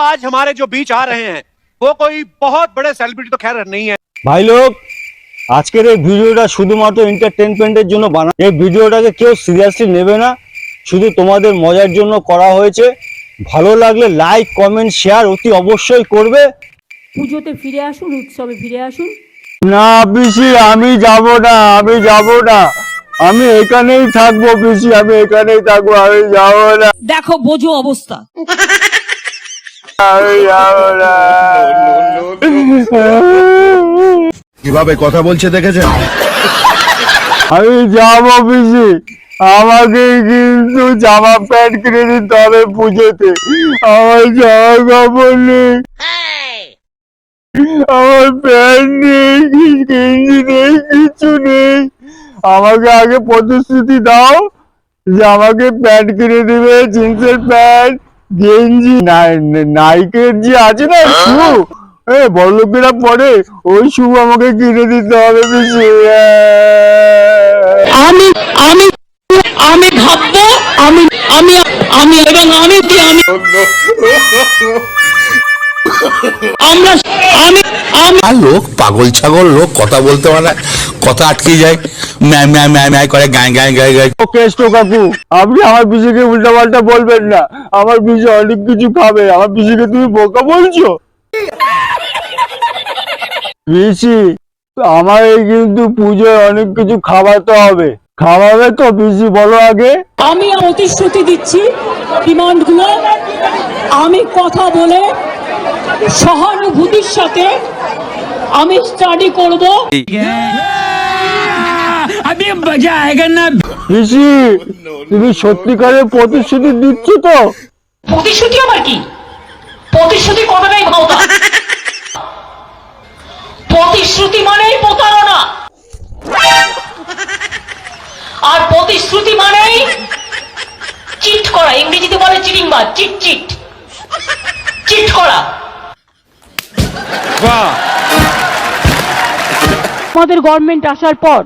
आज हमारे जो बीच आ रहे हैं वो कोई बहुत बड़े सेलिब्रिटी तो खैर नहीं है ভাই লোক আজকের এই ভিডিওটা শুধুমাত্র এন্টারটেনমেন্টের জন্য বানা এই ভিডিওটাকে কেউ সিরিয়াসলি নেবে না শুধু তোমাদের মজার জন্য করা হয়েছে ভালো লাগলে লাইক কমেন্ট শেয়ার অতি অবশ্যই করবে পুজোতে ফিরে আসুন উৎসবে ফিরে আসুন না পিসি আমি যাব না আমি যাব না আমি এখানেই থাকব পিসি আমি এখানেই থাকব আমি যাব না। দেখো বোঝো অবস্থা। আমি যাব না। কীভাবে কথা বলছে দেখেছেন? আমি যাব পিসি। আমাকে কিন্তু জামা প্যান্ট কিনে দিতে হবে পুজোতে। আমার জামা কাপড় নেই। আমার প্যান্ট নেই গেঞ্জি নেই কিছু নেই। আমাকে আগে প্রতিশ্রুতি দাও যে আমাকে প্যান্ট কিনে দিবে জিন্সের প্যান্ট গেঞ্জি নাই- নাইকের যে আছে না শু এ বড়লোকেরা পরে ওই শু আমাকে কিনে দিতে হবে বেশি আমি আমি আমি ভাববো আমি আমি আমি এবং আমি কি আমি আমরা আমি আমি আর লোক পাগল ছাগল লোক কথা বলতে পারে কথা আটকে যায়। ম্যায় ম্যায় ম্যায় ম্যায় করে গায়ে গায়ে গায়ে গায়ে। ও কেষ্ট কাকু আপনি আমার পিসিকে উল্টা পাল্টা বলবেন না। আমার পিসি অনেক কিছু খাবে। আমার পিসিকে তুমি বোকা বলছো? পিসি আমার এই কিন্তু পুজোয় অনেক কিছু খাওয়াতে হবে। খাওয়াবে তো পিসি বলো আগে। আমি প্রতিশ্রুতি দিচ্ছি ডিমান্ডগুলো। আমি কথা বলে সহানুভূতির সাথে আমি স্টাডি করব। পিসি তুমি সত্যিকারের প্রতিশ্রুতি দিচ্ছ তো? প্রতিশ্রুতি আবার কি? প্রতিশ্রুতি কথাটাই ভাওতা প্রতিশ্রুতি মানেই প্রতারণা। আর প্রতিশ্রুতি মানেই চিট করা ইংরেজিতে বলে চিটিং বা চিট চিট। চিট করা। আমাদের গভর্নমেন্ট আসার পর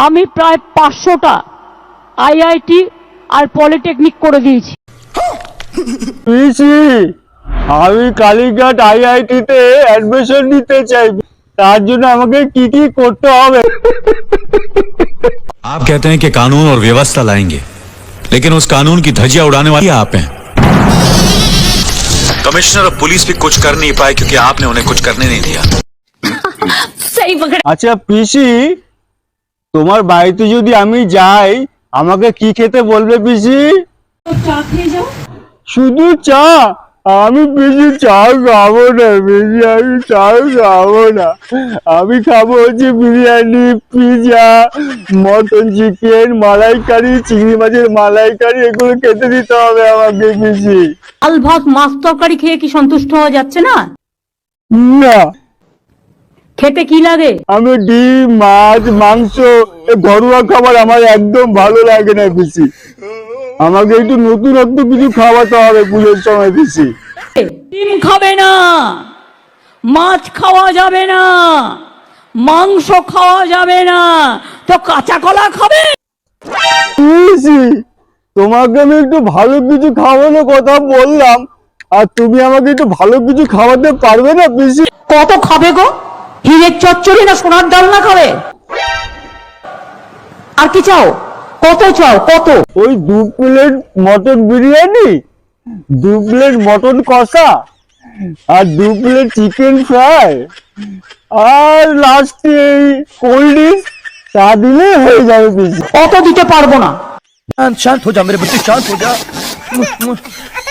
আমি প্রায় পাঁচশোটা আইআইটি আর পলিটেকনিক করে দিয়েছি পিসি আমি কালীঘাট আইআইটিতে অ্যাডমিশন নিতে চাই তার জন্য আমাকে কি কি করতে হবে आप कहते हैं कि कानून और व्यवस्था लाएंगे लेकिन उस कानून की धज्जियां उड़ाने वाले आप हैं कमिश्नर और पुलिस भी कुछ कर नहीं पाए क्योंकि आपने उन्हें कुछ करने नहीं दिया সেই পকড় আচ্ছা পিসি তোমার বাড়িতে যদি আমি যাই আমাকে কি খেতে বলবে পিসি? চা খেয়ে যাও। শুধু চা? আমি পিসি চা খাব না পিসি আমি চা খাব না। আমি খাব হচ্ছে biryani pizza mutton chicken malai curry চিংড়ি মাছের মালাইকারি এগুলো খেতে দিতে হবে আমাকে পিসি। ডাল ভাত মাছ তরকারি খেয়ে কি সন্তুষ্ট হওয়া যাচ্ছে না? না। খেতে কি লাগে? আমি ডিম মাছ মাংস ঘরোয়া খাবার আমার একদম ভালো লাগে না পিসি আমাকে একটু নতুনত্ব কিছু খাওয়াতে হবে পুজোর সময় পিসি ডিম খাবে না মাছ খাওয়া যাবে না মাংস খাওয়া যাবে না তো কাঁচা কলা খাবে? পিসি তোমাকে আমি একটু ভালো কিছু খাওয়ানোর কথা বললাম আর তুমি আমাকে একটু ভালো কিছু খাওয়াতে পারবে না পিসি কত খাবে গো? হিরের চচ্চড়ি না সোনার ডাল না খাবে আর কি চাও কত চাও কত ওই দু প্লেট মটন বিরিয়ানি দু প্লেট মটন কষা আর দু প্লেট চিকেন ফ্রাই আর লাস্টে কোল্ড ড্রিঙ্কস চা দিলে হয়ে যাবে পিসি অত দিতে পারবো না शांत शांत हो जा मेरे बच्चे शांत हो जा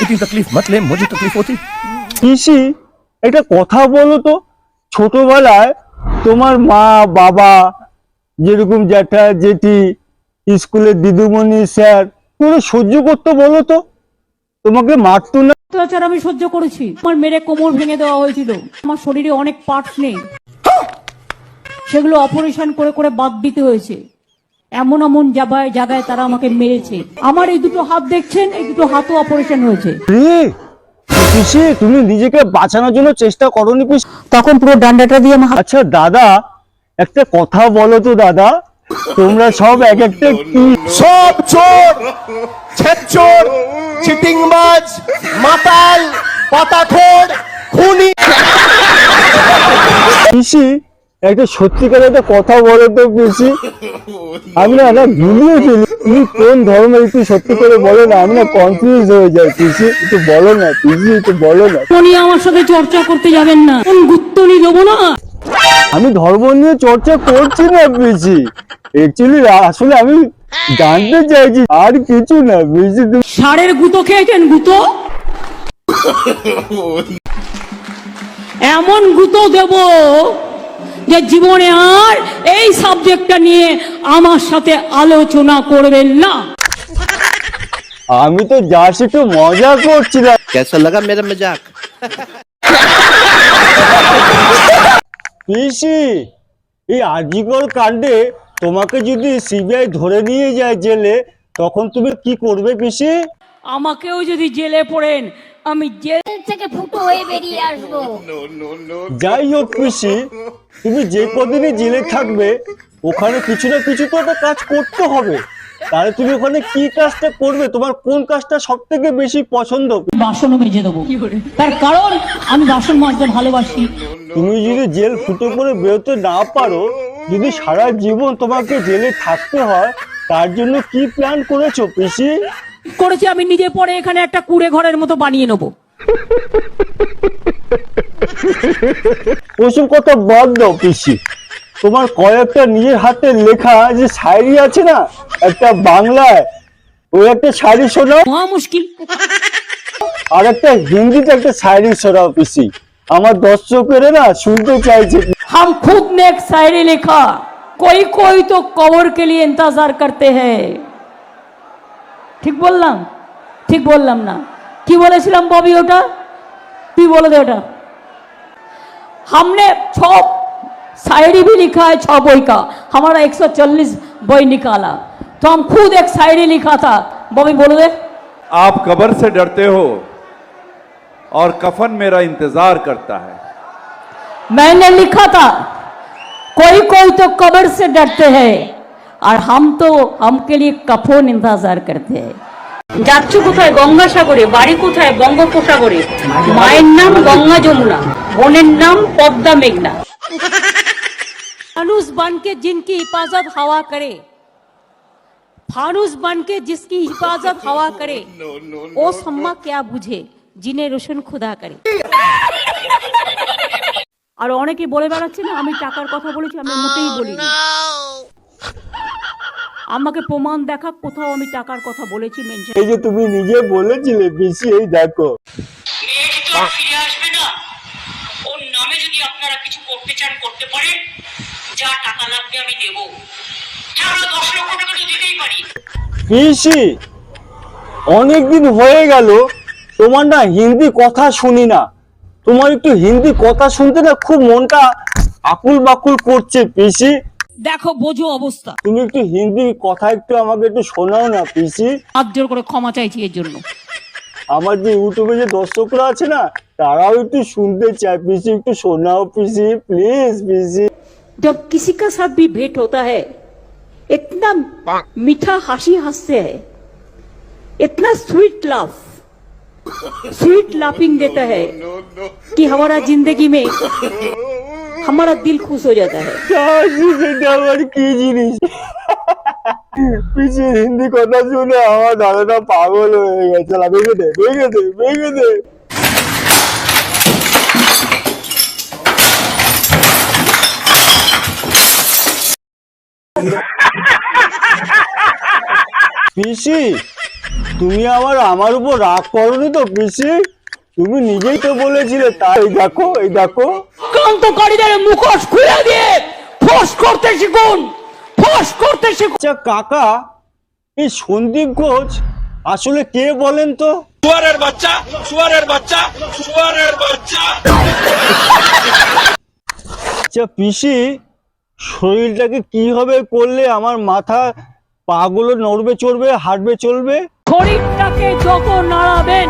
इतनी तकलीफ मत ले मुझे तकलीफ होती পিসি একটা কথা বলো তো ছোটবেলায় তোমার মা বাবা যেরকম জ্যাঠা জেঠি স্কুলের দিদিমণি স্যার তোমরা সহ্য করতে বলো তো? তোমাকে মারতো না? অত্যাচার আমি সহ্য করেছি। আমার মেরে কোমর ভেঙে দেওয়া হয়েছিল। আমার শরীরে অনেক পার্টস নেই। সেগুলো অপারেশন করে করে বাদ দিতে হয়েছে। এমন এমন জায়গায় জায়গায় তারা আমাকে মেরেছে। আমার এই দুটো হাত দেখছেন? এই দুটো হাতও অপারেশন হয়েছে। পিসি তুমি নিজেকে বাঁচানোর জন্য চেষ্টা করনি পিসি তখন পুরো ডান্ডাটা দিয়ে আচ্ছা দাদা একটা কথা বলো তো দাদা। তোমরা সব এক একটা কি সব চোর ছেচোর চিটিংবাজ মাতাল পাতাখোর খুনি। পিসি একটা সত্যিকার একটা কথা বলো তো পিসি আমি না না ফেলি। তুমি কোন ধর্মের একটু সত্যি করে বলো না আমি না কনফিউজ হয়ে যাই পিসি। একটু বলো না পিসি একটু বলো না। উনি আমার সাথে চর্চা করতে যাবেন না। কোন গুত্তনি দেবো না। আমি ধর্ম নিয়ে চর্চা করছি না পিসি। অ্যাকচুয়ালি আসলে আমি জানতে চাইছি আর কিছু না পিসি। তুমি ষাঁড়ের গুঁতো খেয়েছেন গুঁতো? এমন গুঁতো দেব যে জীবনে আর এই সাবজেক্টটা নিয়ে আমার সাথে আলোচনা করবেন না। আমি তো যাস একটু মজা করছি কেসা লাগা মেরা মজাক পিসি এই কাণ্ডে তোমাকে যদি সিবিআই ধরে নিয়ে যায় জেলে তখন তুমি কি করবে পিসি? আমাকেও যদি জেলে পড়েন আমি যে থেকে ফুটো হয়ে বেরিয়ে আসব। যাই হোক পিসি তুমি যে কদিনই জেলে থাকবে ওখানে কিছু না কিছু তো একটা কাজ করতে হবে। তাহলে তুমি ওখানে কি কাজটা করবে? তোমার কোন কাজটা সব থেকে বেশি পছন্দ? বাসনও মেজে দেবো। তার কারণ আমি বাসন মাজতে ভালোবাসি। তুমি যদি জেল ফুটো করে বেরোতে না পারো যদি সারা জীবন তোমাকে জেলে থাকতে হয় তার জন্য কি প্ল্যান করেছ পিসি? করেছি আমি নিজে পরে এখানে একটা কুড়ে ঘরের মতো বানিয়ে নেব। ওসব কথা বাদ দাও পিসি তোমার কয়েকটা নিজের হাতে লেখা যে শায়রি আছে না একটা বাংলায় ওই একটা শায়রি শোনাও মহা মুশকিল আর একটা হিন্দিতে একটা শায়রি শোনাও পিসি আমার দর্শকের না শুনতে চাইছে हम खुद ने एक शायरी लिखा कोई कोई तो कबर के लिए इंतजार करते हैं ঠিক বললাম ঠিক বললাম না কি বলেছিলাম ববি ওটা তুই বলে দে ওটা हमने छ शायरी भी लिखा है छह बई का हमारा 140 बई निकाला तो हम खुद एक शायरी लिखा था बॉबी बोलो दे आप कब्र से डरते हो और कफन मेरा इंतजार करता है मैंने लिखा था कोई कोई तो कब्र से डरते हैं और हम तो हमके लिए कफन इंतजार करते हैं যাচ্ছ কোথায় গঙ্গাসাগরে বাড়ি কোথায় বঙ্গোপসাগরে মায়ের নাম গঙ্গা যমুনা বোনের নাম পদ্মা মেঘনা फानूस बन के जिनकी हिफाजत हवा करे फानूस बन के जिसकी हिफाजत हवा करे ओ सम्मा क्या बुझे जिन्हें रोशन खुदा करे আর অনেকে বলে বেড়াচ্ছে না আমি টাকার কথা বলেছি আমি মোটেই বলিনি আমাকে প্রমাণ দেখা কোথাও আমি টাকার কথা বলেছি মেনশন এই যে তুমি নিজে বলেছিলে পিসি এই দেখো। ফিরে আসবে না। ওর নামে যদি আপনারা কিছু করতে চান করতে পারেন। যা টাকা লাগবে আমি দেব। আমরা দশ লক্ষ টাকা তো দিতেই পারি। পিসি অনেকদিন হয়ে গেল তোমার না হিন্দি কথা শুনি না। তোমার একটু হিন্দি কথা শুনতে না খুব মনটা আকুল বাকুল করছে পিসি। দেখো বোঝো অবস্থা তুমি একটু হিন্দি কথা একটু আমাকে একটু শোনাও না পিসি হাত জোর করে ক্ষমা চাইছি এর জন্য আমার যে ইউটিউবে যে দর্শকরা আছে না তারাও একটু শুনতে চায় পিসি একটু শোনাও পিসি প্লিজ পিসি जब किसी का साथ भी भेंट होता है इतना मीठा हंसी हंसते हैं इतना स्वीट लाफ स्वीट लाफिंग देता है कि हमारा जिंदगी में हमारा दिल खुश हो जाता है হাসি সেটা আবার কি জিনিস পিসি হিন্দি কথা শুনে আমার দাদাটা পাগল হয়ে গেছে লা, ভেঙে দে ভেঙে দে ভেঙে দে পিসি তুমি আবার আমার উপর রাগ করনি তো পিসি তুমি নিজেই তো বলেছিলে তাই এই দেখো এই দেখো। ক্রান্তকারীদের মুখোশ খুলে দিয়ে ফোস করতে শিখুন ফোস করতে শিখুন। আচ্ছা কাকা এই সন্দীপ ঘোষ আসলে কে বলেন তো? সুয়ারের বাচ্চা সুয়ারের বাচ্চা সুয়ারের আচ্ছা পিসি শরীরটাকে কীভাবে করলে আমার মাথা পাগুলো নড়বে চড়বে হাঁটবে চলবে? শরীরটাকে যত নাড়াবেন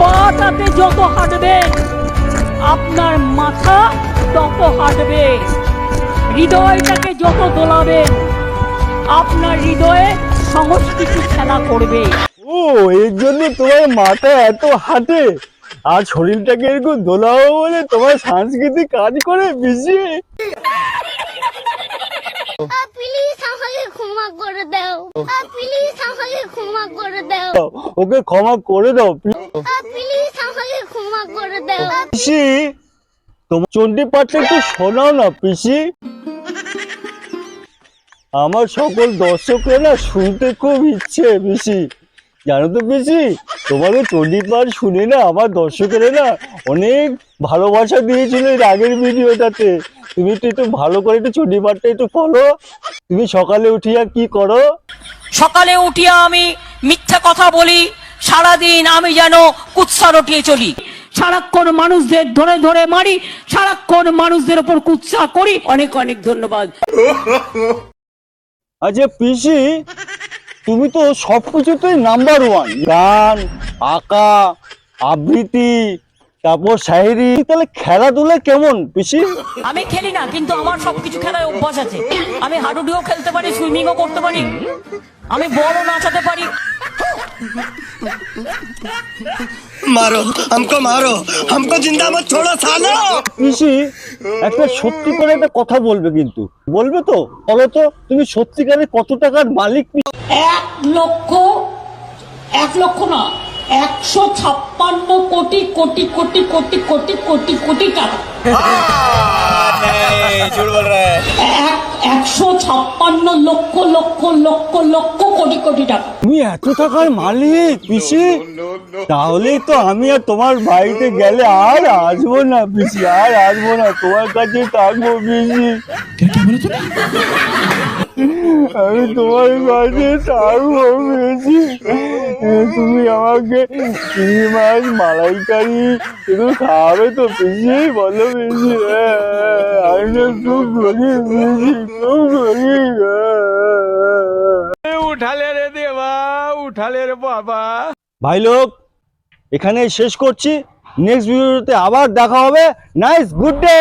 পাটাতে যত হাঁটবেন আপনার মাথা তত হাঁটবে, হৃদয়টাকে যত দোলাবেন আপনার হৃদয়ে সংস্কৃতি খেলা করবে। ও এর জন্য তোমার মাথা এত হাঁটে, আর শরীরটাকে এরকম দোলাও বলে তোমার সাংস্কৃতিক কাজ করে বেশি প্লিজ আমাকে ক্ষমা করে দাও প্লিজ আমাকে ক্ষমা করে দাও ওকে ক্ষমা করে দাও পিসি তোমার চণ্ডী পাঠটা একটু শোনাও না পিসি। আমার সকল দর্শকরা না শুনতে খুব ইচ্ছে পিসি। জানো তো পিসি তোমাকে চণ্ডী পাঠ শুনে না আমার দর্শকেরা না অনেক ভালোবাসা দিয়েছিল এর আগের ভিডিওটাতে। তুমি একটু একটু ভালো করে একটু চণ্ডী পাঠটা একটু ফলো তুমি সকালে উঠিয়া কি করো? সকালে উঠিয়া আমি মিথ্যা কথা বলি সারাদিন আমি যেন কুৎসা রটিয়ে চলি। সারাক্ষণ মানুষদের ধরে ধরে মারি সারাক্ষণ মানুষদের উপর কুৎসা করি। অনেক অনেক ধন্যবাদ। আচ্ছা পিসি তুমি তো সব কিছুতেই নাম্বার ওয়ান গান, আঁকা, আবৃত্তি, তারপর শায়েরি। তাহলে খেলাধুলা কেমন, পিসি? আমি খেলি না, কিন্তু আমার সবকিছু খেলায় অভ্যাস আছে। আমি হাডুডিও খেলতে পারি সুইমিংও করতে পারি। আমি বড় নাচাতে পারি। মারো আমকো মারো আমকো জিন্দা মত ছোড়ো সালো। ইসি একটা সত্যি করে একটা কথা বলবে কিন্তু। বলবে তো? বলো তো তুমি সত্যিকারে কত টাকার মালিক এক লক্ষ এক লক্ষ না একশো ছাপ্পান্ন কোটি কোটি কোটি কোটি কোটি কোটি কোটি টাকা। এক ছাপ্পান্ন লক্ষ লক্ষ লক্ষ লক্ষ কোটি কোটি টাকা। তুমি এত টাকার মালিক পিসি? তাহলেই তো আমি আর তোমার বাড়িতে গেলে আর আসব না পিসি আর আসব না। তোমার কাছে থাকব পিসি। আমি তোমার কাছে থাকব পিসি তুমি আমাকে চিংড়ি মাছ মালাইকারি একটু খাওয়াবে তো পিসি বলো পিসি আমি তো খুব গরিব পিসি খুব গরিব ভাই লোক এখানে শেষ করছি। নেক্সট ভিডিওতে আবার দেখা হবে। Nice good day